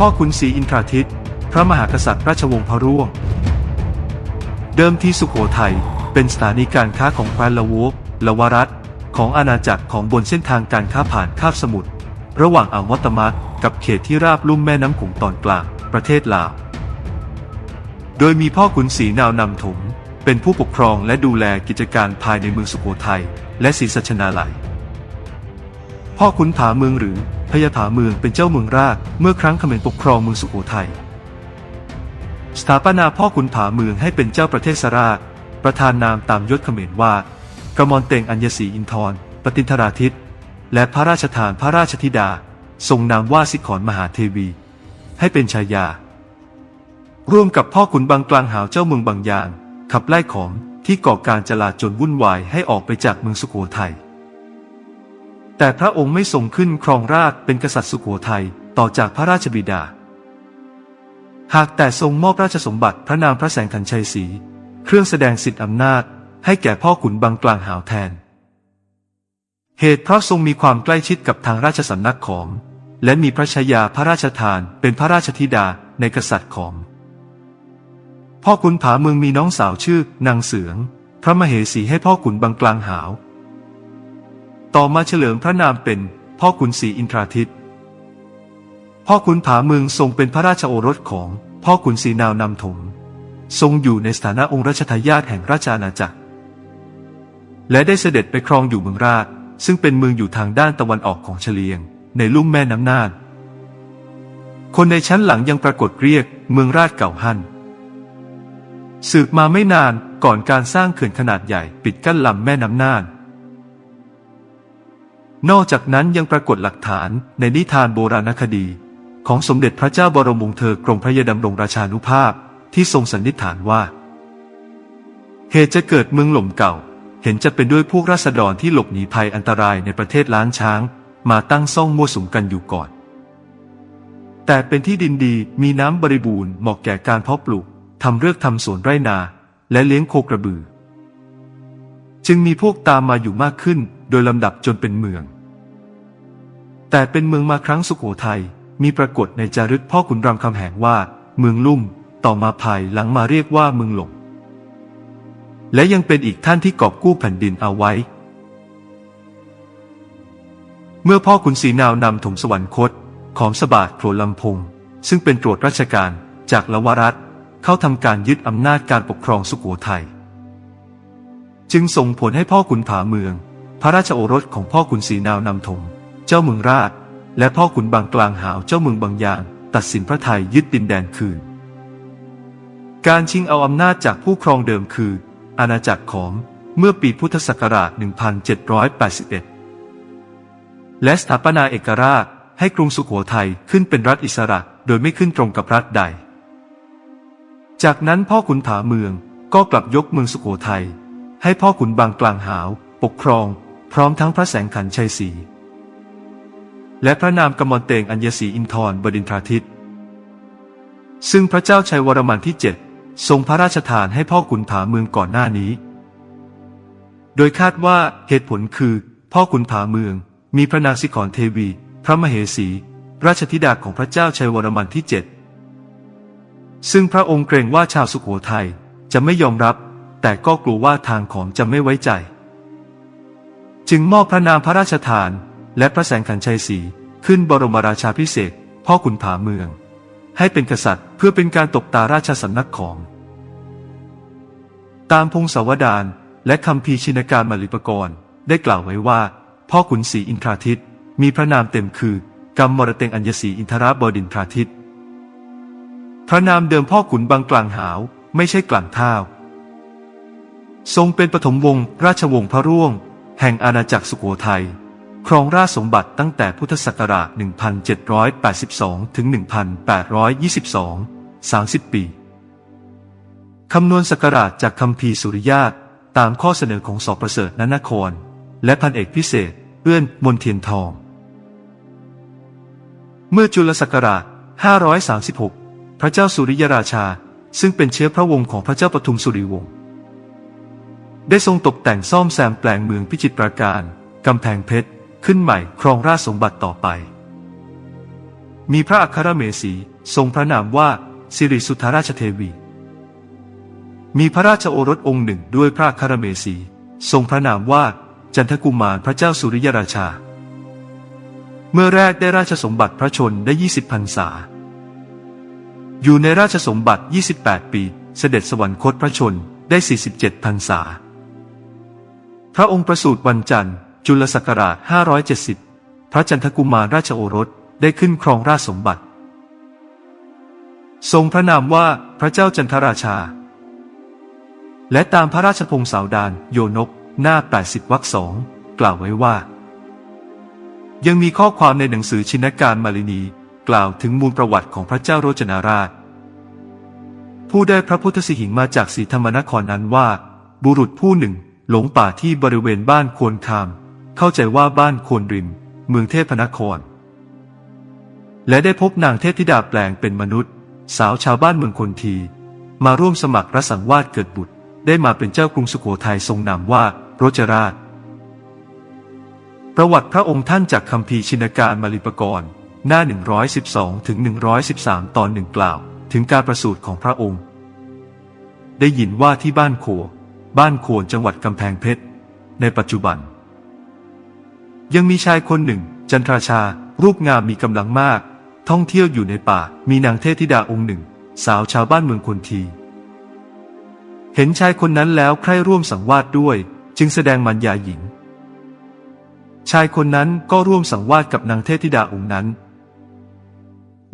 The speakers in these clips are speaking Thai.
พ่อขุนศรีอินทราทิต พระมหากษัตริย์ราชวงศ์พระร่วง เดิมที่สุโขทัยเป็นสถานีการค้าของแคว้นละวกละวรัตของอาณาจักรของบนเส้นทางการค้าผ่านคาบสมุทรระหว่างอ่าวมัตมะกับเขตที่ราบลุ่มแม่น้ำขงตอนกลาง ประเทศลาว โดยมีพ่อขุนศรีนาวนำถม เป็นผู้ปกครองและดูแลกิจการภายในเมืองสุโขทัยและศรีสัชนาลัย พ่อขุนผาเมืองหรือ พญาผาเมืองเป็นเจ้าเมืองแราชเมื่อครั้งเขมรปกครองเมืองสุโขทัย สถาปนาพ่อขุนผาเมืองให้เป็นเจ้าประเทศสราช ประธานนามตามยศเขมรว่ากระมอนเตงอัญญศรีอินทร์ปตินทราทิต และพระราชทานพระราชธิดา ทรงนามว่าสิขรมหาเทวี ให้เป็นชายา ร่วมกับพ่อขุนบางกลางหาวเจ้าเมืองบางยางขับไล่ของที่ก่อการจลาจลวุ่นวายให้ออกไปจากเมืองสุโขทัย แต่พระองค์ไม่ทรงขึ้นครองราชเป็นกษัตริย์สุโขทัยต่อจากพระราชบิดา หากแต่ทรงมอบราชสมบัติพระนามพระแสงขันชัยศรีเครื่องแสดงสิทธิอำนาจ ให้แก่พ่อขุนบางกลางหาวแทน เหตุเพราะทรงมีความใกล้ชิดกับทางราชสำนักของ และมีพระชายาพระราชทานเป็นพระราชธิดาในกษัตริย์ของ พ่อขุนผาเมืองมีน้องสาวชื่อนางเสือง พระมเหสีให้พ่อขุนบางกลางหาว ต่อมาเฉลิมพระนามเป็นพ่อขุนศรีอินทราทิตพ่อขุนผาเมืองทรงเป็นพระราชโอรสของพ่อขุนศรีนาวนำถม ทรงอยู่ในสถานะองค์รัชทายาทแห่งราชอาณาจักร และได้เสด็จไปครองอยู่เมืองราช ซึ่งเป็นเมืองอยู่ทางด้านตะวันออกของเฉลียง ในลุ่มแม่น้ำน่าน คนในชั้นหลังยังปรากฏเรียกเมืองราชเก่าหันสืบมาไม่นานก่อนการสร้างเขื่อนขนาดใหญ่ปิดกั้นลำแม่น้ำน่าน นอกจากนั้นยังปรากฏหลักฐานในนิทานโบราณคดี ของสมเด็จพระเจ้าบรมวงศ์เธอกรมพระยาดำรงราชานุภาพที่ทรงสันนิษฐานว่า เหตุจะเกิดเมืองหล่มเก่า เห็นจะเป็นด้วยพวกราษฎรที่หลบหนีภัยอันตรายในประเทศล้านช้าง มาตั้งซ่องมั่วสุมกันอยู่ก่อน แต่เป็นที่ดินดีมีน้ำบริบูรณ์เหมาะแก่การเพาะปลูกทำเรือกทำสวนไร่นา และเลี้ยงโคกระบือ จึงมีพวกตามมาอยู่มากขึ้น โดยลำดับจนเป็นเมือง แต่เป็นเมืองมาครั้งสุโขทัยมีปรากฏในจารึกพ่อขุนรามคำแหงว่า เมืองลุ่ม ต่อมาภายหลังมาเรียกว่าเมืองหลง และยังเป็นอีกท่านที่กอบกู้แผ่นดินเอาไว้ เมื่อพ่อขุนศรีนาวนำถมสวรรคตของสบาทโผลลำพงซึ่งเป็นตรวจราชการจากละวรัฐเข้าทำการยึดอำนาจการปกครองสุโขทัยจึงส่งผลให้พ่อขุนผาเมือง พระราชโอรสของพ่อขุนศรีนาวนำถมเจ้าเมืองราช และพ่อขุนบางกลางหาวเจ้าเมืองบางยาง ตัดสินพระไทยยึดดินแดนคืน การชิงเอาอำนาจจากผู้ครองเดิมคือ อาณาจักรของเมื่อปีพุทธศักราช 1781 และสถาปนาเอกราชให้กรุงสุโขทัยขึ้นเป็นรัฐอิสระโดยไม่ขึ้นตรงกับรัฐใด จากนั้นพ่อขุนผาเมืองก็กลับยกเมืองสุโขทัยให้พ่อขุนบางกลางหาว ปกครอง พร้อมทั้งพระแสงขันชัยศรีและพระนามกมลเตงอัญญศรีอินทร์บดินทราทิตซึ่งพระเจ้าชัยวรมันที่เจ็ดทรงพระราชทานให้พ่อขุนผาเมืองก่อนหน้านี้ โดยคาดว่าเหตุผลคือ พ่อขุนผาเมือง มีพระนางสิขรเทวี พระมเหสี ราชธิดาของพระเจ้าชัยวรมันที่เจ็ดซึ่งพระองค์เกรงว่าชาวสุโขทัยจะไม่ยอมรับ แต่ก็กลัวว่าทางของจะไม่ไว้ใจ จึงมอบพระนามพระราชทาน และพระแสงขันชัยศรีขึ้นบรมราชาพิเศษพ่อขุนผาเมือง ให้เป็นกษัตริย์เพื่อเป็นการตกตาราชสำนักของ ตามพงศาวดารและคำพีชินการมาลิปกรได้กล่าวไว้ว่า พ่อขุนศรีอินทราทิตมีพระนามเต็มคือกำมรเตงอัญญศรีอินทราบดินทราทิตพระนามเดิมพ่อขุนบางกลางหาวไม่ใช่กลางเท่าทรงเป็นปฐมวงศ์ราชวงศ์พระร่วง แห่งอาณาจักรสุโขทัย ครองราชสมบัติตั้งแต่พุทธศักราช 1782 ถึง 1822 30 ปี คำนวณศักราชจากคำพีสุริยาตตามข้อเสนอของสอบประเสริฐนนคร และพันเอกพิเศษเอื้อนมนเทียนทอง เมื่อจุลศักราช 536 พระเจ้าสุริยราชา ซึ่งเป็นเชื้อพระวงศ์ของพระเจ้าปทุมสุริวงศ์ ได้ทรงตกแต่งซ่อมแซมแปลงเมืองพิจิตรปราการ กำแพงเพชร ขึ้นใหม่ครองราชสมบัติต่อไป มีพระอัครเมสีทรงพระนามว่าสิริสุทธาราชเทวี มีพระราชโอรสองค์หนึ่งด้วยพระอัครเมสี ทรงพระนามว่าจันทกุมารพระเจ้าสุริยราชา เมื่อแรกได้ราชสมบัติพระชนได้ 20พรรษา อยู่ในราชสมบัติ 28 ปี เสด็จสวรรคตพระชนได้ 47พรรษา พระองค์ประสูติวันจันทร์ จุลศักราช 570 พระจันทกุมารราชโอรสได้ขึ้นครองราชสมบัติ ทรงพระนามว่าพระเจ้าจันทราชา และตามพระราชพงศาวดารโยนก หน้า 80วรรคสองกล่าวไว้ว่า ยังมีข้อความในหนังสือชินการมาลินี กล่าวถึงมูลประวัติของพระเจ้าโรจนาราช ผู้ได้พระพุทธสิหิงมาจากสีธรรมนครนั้นว่า บุรุษผู้หนึ่ง หลงป่าที่บริเวณบ้านโคนคาม เข้าใจว่าบ้านโคนริม เมืองเทพนคร และได้พบนางเทพธิดาแปลงเป็นมนุษย์ สาวชาวบ้านเมืองคนที มาร่วมสมัครรัสังวาสเกิดบุตร ได้มาเป็นเจ้ากรุงสุโขทัยทรงนามว่าโรจราช ประวัติพระองค์ท่านจากคำพีร์ชินการมาลิปกรณ์หน้า 112ถึง113 ตอนหนึ่งกล่าว ถึงการประสูติของพระองค์ ได้ยินว่าที่บ้านโค บ้านโคนจังหวัดกำแพงเพชร ในปัจจุบัน ยังมีชายคนหนึ่ง จันทราชา รูปงามมีกำลังมาก ท่องเที่ยวอยู่ในป่า มีนางเทพธิดาองค์หนึ่ง สาวชาวบ้านเมืองคนที เห็นชายคนนั้นแล้วใคร่ร่วมสังวาสด้วย จึงแสดงมัญญาหญิง ชายคนนั้นก็ร่วมสังวาสกับนางเทพธิดาองค์นั้น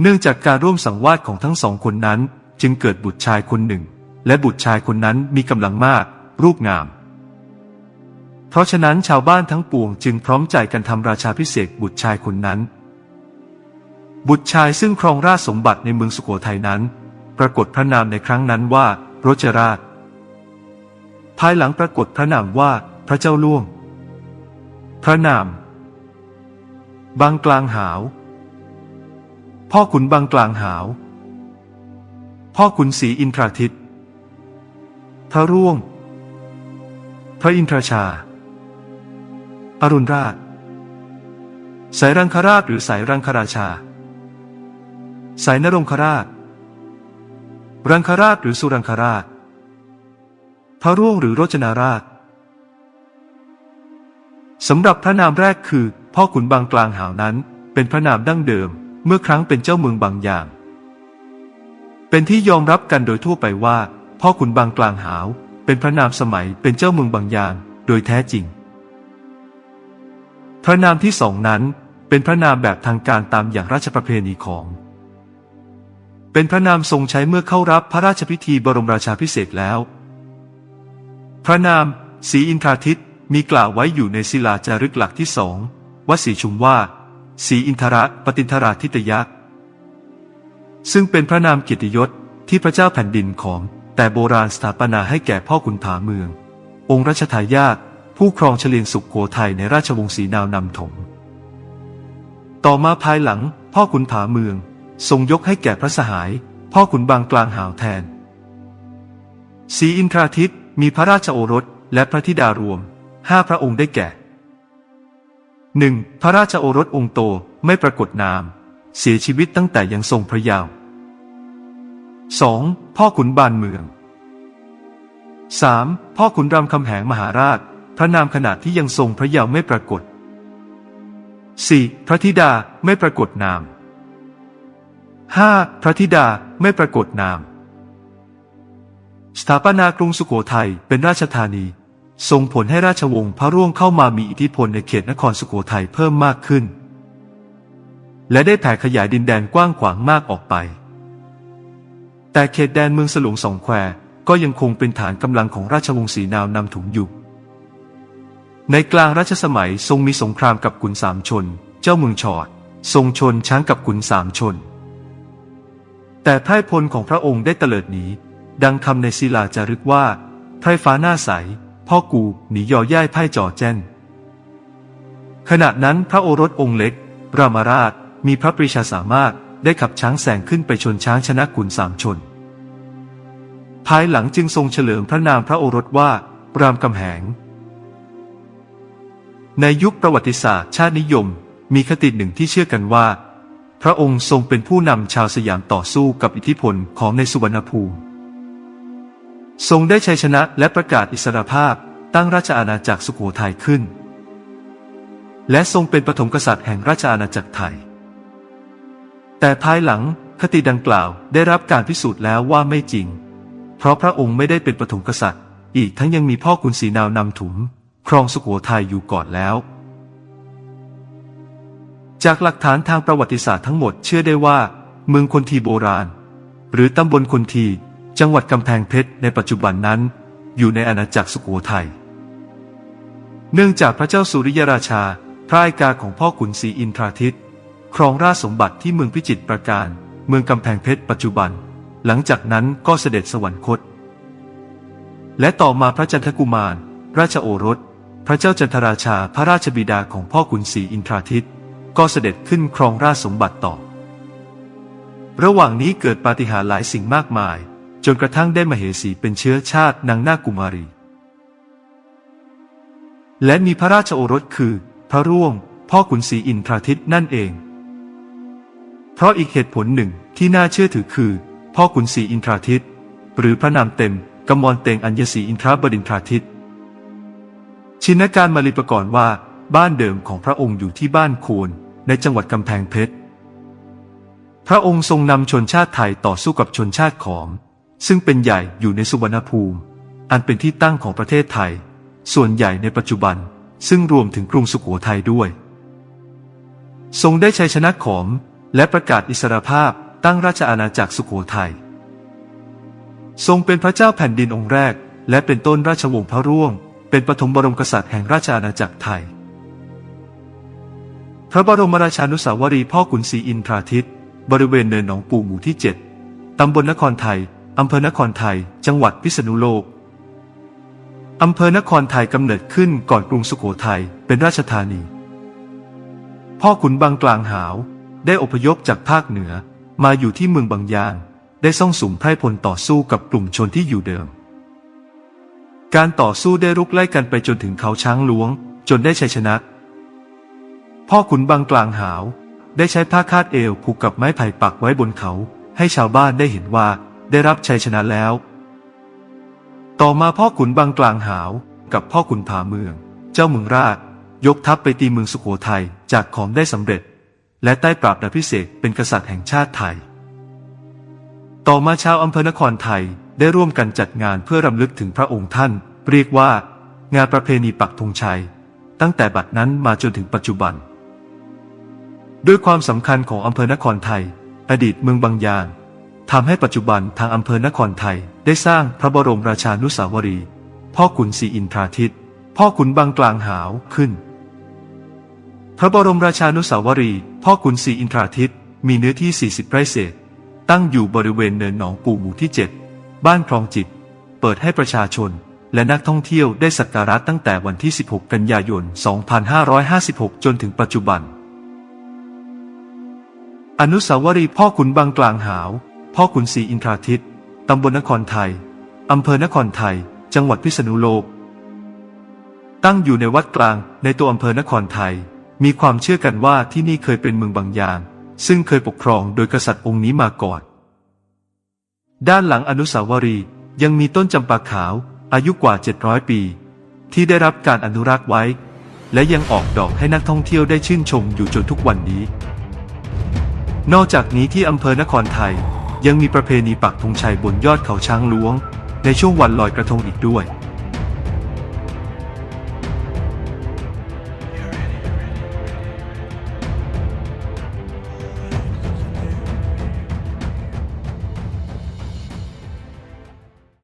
เนื่องจากการร่วมสังวาสของทั้งสองคนนั้น จึงเกิดบุตรชายคนหนึ่ง และบุตรชายคนนั้นมีกำลังมาก รูปงาม เพราะฉะนั้นชาวบ้านทั้งปวงจึงพร้อมใจกันทำราชาพิเศษบุตรชายคนนั้น บุตรชายซึ่งครองราชสมบัติในเมืองสุโขทัยนั้น ปรากฏพระนามในครั้งนั้นว่าโรจราช ภายหลังปรากฏพระนามว่าพระเจ้าล่วง พระนาม บางกลางหาว พ่อขุนบางกลางหาว พ่อขุนศรีอินทราทิตพระร่วง พระอินทราชา อรุณราช สายรังคราชหรือสายรังคราชา สายนรงคราช รังคราชหรือสุรังคราช พระร่วงหรือโรจนาราช สำหรับพระนามแรกคือ พ่อขุนบางกลางหาวนั้น เป็นพระนามดั้งเดิม เมื่อครั้งเป็นเจ้าเมืองบางอย่าง เป็นที่ยอมรับกันโดยทั่วไปว่า พ่อขุนบางกลางหาว เป็นพระนามสมัยเป็นเจ้าเมืองบางยางโดยแท้จริง พระนามที่สองนั้นเป็นพระนามแบบทางการตามอย่างราชประเพณีของ เป็นพระนามทรงใช้เมื่อเข้ารับพระราชพิธีบรมราชาพิเศษแล้ว พระนามศรีอินทราทิตมีกล่าวไว้อยู่ในศิลาจารึกหลักที่สองวัดศรีชุมว่าศรีอินทระปตินทราทิตยักษ์ซึ่งเป็นพระนามเกียรติยศที่พระเจ้าแผ่นดินของ แต่โบราณสถาปนาให้แก่พ่อขุนผาเมือง องค์รัชทายาทผู้ครองเฉลียงสุขโขทัยในราชวงศ์ศรีนาวนำถม ต่อมาภายหลังพ่อขุนผาเมือง ทรงยกให้แก่พระสหาย พ่อขุนบางกลางหาวแทนศรีอินทราทิตมีพระราชโอรสและพระธิดารวมห้าพระองค์ได้แก่หนึ่งพระราชโอรสองค์โตไม่ปรากฏนาม เสียชีวิตตั้งแต่ยังทรงพระยาว์ สองพ่อขุนบานเมืองสามพ่อขุนรามคำแหงมหาราช พระนามขณะที่ยังทรงพระเยาว์ไม่ปรากฏสี่พระธิดาไม่ปรากฏนามห้าพระธิดาไม่ปรากฏนาม สถาปนากรุงสุโขทัยเป็นราชธานี ส่งผลให้ราชวงศ์พระร่วงเข้ามามีอิทธิพลในเขตนครสุโขทัยเพิ่มมากขึ้น และได้แผ่ขยายดินแดนกว้างขวางมากออกไป แต่เขตแดนเมืองสลุงสองแควก็ยังคงเป็นฐานกำลังของราชวงศ์ศรีนาวนำถุงอยู่ ในกลางรัชสมัยทรงมีสงครามกับขุนสามชน เจ้าเมืองชอด ทรงชนช้างกับขุนสามชน แต่ไพร่พลของพระองค์ได้เตลิดหนี ดังคำในศิลาจารึกว่าไพร่ฟ้าหน้าใส พ่อกูหนียอย่ายไพ่จ่อแจ้น ขณะนั้นพระโอรสองค์เล็กรามาราชมีพระปรีชาสามารถ ได้ขับช้างแสงขึ้นไปชนช้างชนะขุนสามชน ภายหลังจึงทรงเฉลิมพระนามพระโอรสว่ารามคำแหง ในยุคประวัติศาสตร์ชาตินิยม มีคติหนึ่งที่เชื่อกันว่า พระองค์ทรงเป็นผู้นำชาวสยามต่อสู้กับอิทธิพลของในสุวรรณภูมิ ทรงได้ชัยชนะและประกาศอิสรภาพตั้งราชอาณาจักรสุโขทัยขึ้น และทรงเป็นปฐมกษัตริย์แห่งราชอาณาจักรไทย แต่ภายหลังคติดังกล่าวได้รับการพิสูจน์แล้วว่าไม่จริง เพราะพระองค์ไม่ได้เป็นปฐมกษัตริย์ อีกทั้งยังมีพ่อขุนศรีนาวนำถุงครองสุโขทัยอยู่ก่อนแล้ว จากหลักฐานทางประวัติศาสตร์ทั้งหมดเชื่อได้ว่า เมืองคนทีโบราณ หรือตำบลคนทีจังหวัดกำแพงเพชรในปัจจุบันนั้น อยู่ในอาณาจักรสุโขทัยเนื่องจากพระเจ้าสุริยราชาพระอัยกาของพ่อขุนศรีอินทราทิต ครองราชสมบัติที่เมืองพิจิตรประการ เมืองกำแพงเพชรปัจจุบัน หลังจากนั้นก็เสด็จสวรรคต และต่อมาพระจันทกุมาร ราชโอรส พระเจ้าจันทราชาพระราชบิดาของพ่อขุนศรีอินทราทิตก็เสด็จขึ้นครองราชสมบัติต่อ ระหว่างนี้เกิดปาฏิหาริย์หลายสิ่งมากมาย จนกระทั่งได้มาเหสีเป็นเชื้อชาตินางนาคกุมารี และมีพระราชโอรสคือ พระร่วง พ่อขุนศรีอินทราทิตนั่นเอง เพราะอีกเหตุผลหนึ่งที่น่าเชื่อถือคือ พ่อขุนศรีอินทราทิต หรือพระนามเต็มกมลเตงอัญญศรีอินทราบดินทราทิต ชินการมาลีประกรณ์ว่า บ้านเดิมของพระองค์อยู่ที่บ้านโคนในจังหวัดกำแพงเพชร พระองค์ทรงนำชนชาติไทยต่อสู้กับชนชาติขอม ซึ่งเป็นใหญ่อยู่ในสุวรรณภูมิ อันเป็นที่ตั้งของประเทศไทย ส่วนใหญ่ในปัจจุบันซึ่งรวมถึงกรุงสุโขทัยด้วย ทรงได้ชัยชนะขอม และประกาศอิสรภาพตั้งราชอาณาจักรสุโขทัย ทรงเป็นพระเจ้าแผ่นดินองค์แรก และเป็นต้นราชวงศ์พระร่วง เป็นปฐมบรมกษัตริย์แห่งราชอาณาจักรไทย พระบรมราชานุสาวรีย์พ่อขุนศรีอินทราทิต บริเวณเนินหนองปูหมู่ที่ 7 ตำบลนครไทย อำเภอนครไทย จังหวัดพิษณุโลก อำเภอนครไทยกำเนิดขึ้นก่อนกรุงสุโขทัยเป็นราชธานี พ่อขุนบางกลางหาว ได้อพยพจากภาคเหนือมาอยู่ที่เมืองบางยาง ได้ซ่องสุมไพร่พลต่อสู้กับกลุ่มชนที่อยู่เดิม การต่อสู้ได้รุกไล่กันไปจนถึงเขาช้างหลวง จนได้ชัยชนะ พ่อขุนบางกลางหาว ได้ใช้ผ้าคาดเอวผูกกับไม้ไผ่ปักไว้บนเขา ให้ชาวบ้านได้เห็นว่าได้รับชัยชนะแล้ว ต่อมาพ่อขุนบางกลางหาวกับพ่อขุนผาเมือง เจ้าเมืองราชยกทัพไปตีเมืองสุโขทัยจากขอมได้สำเร็จ และใต้ปราบดาพิเศษกเป็นกษัตริย์แห่งชาติไทย ต่อมาชาวอำเภอนครไทยได้ร่วมกันจัดงานเพื่อรำลึกถึงพระองค์ท่าน เรียกว่า งานประเพณีปักธงชัย ตั้งแต่บัดนั้นมาจนถึงปัจจุบัน ด้วยความสำคัญของอำเภอนครไทย อดีตเมืองบางยางทำให้ปัจจุบันทางอำเภอนครไทยได้สร้างพระบรมราชานุสาวรีย์พ่อขุนศรีอินทราทิต พ่อขุนบางกลางหาวขึ้น ระบรมราชานุสาวรีย์พ่อขุนศรีอินทราทิต มีเนื้อที่ 40 ไร่เศษ ตั้งอยู่บริเวณเนินหนองปูหมู่ที่ 7 บ้านคลองจิต เปิดให้ประชาชน และนักท่องเที่ยวได้สักการะตั้งแต่วันที่ 16 กันยายน 2556 จนถึงปัจจุบัน อนุสาวรีย์พ่อขุนบางกลางหาว พ่อขุนศรีอินทราทิต ตำบลนครไทย อำเภอนครไทย จังหวัดพิษณุโลก ตั้งอยู่ในวัดกลางในตัวอำเภอนครไทย มีความเชื่อกันว่าที่นี่เคยเป็นเมืองบางยาง ซึ่งเคยปกครองโดยกษัตริย์องค์นี้มาก่อน ด้านหลังอนุสาวรีย์ยังมีต้นจำปาขาว อายุกว่า 700 ปี ที่ได้รับการอนุรักษ์ไว้ และยังออกดอกให้นักท่องเที่ยวได้ชื่นชมอยู่จนทุกวันนี้ นอกจากนี้ที่อำเภอนครไทยยังมีประเพณีปักธงชัยบนยอดเขาช้างหลวง ในช่วงวันลอยกระทงอีกด้วย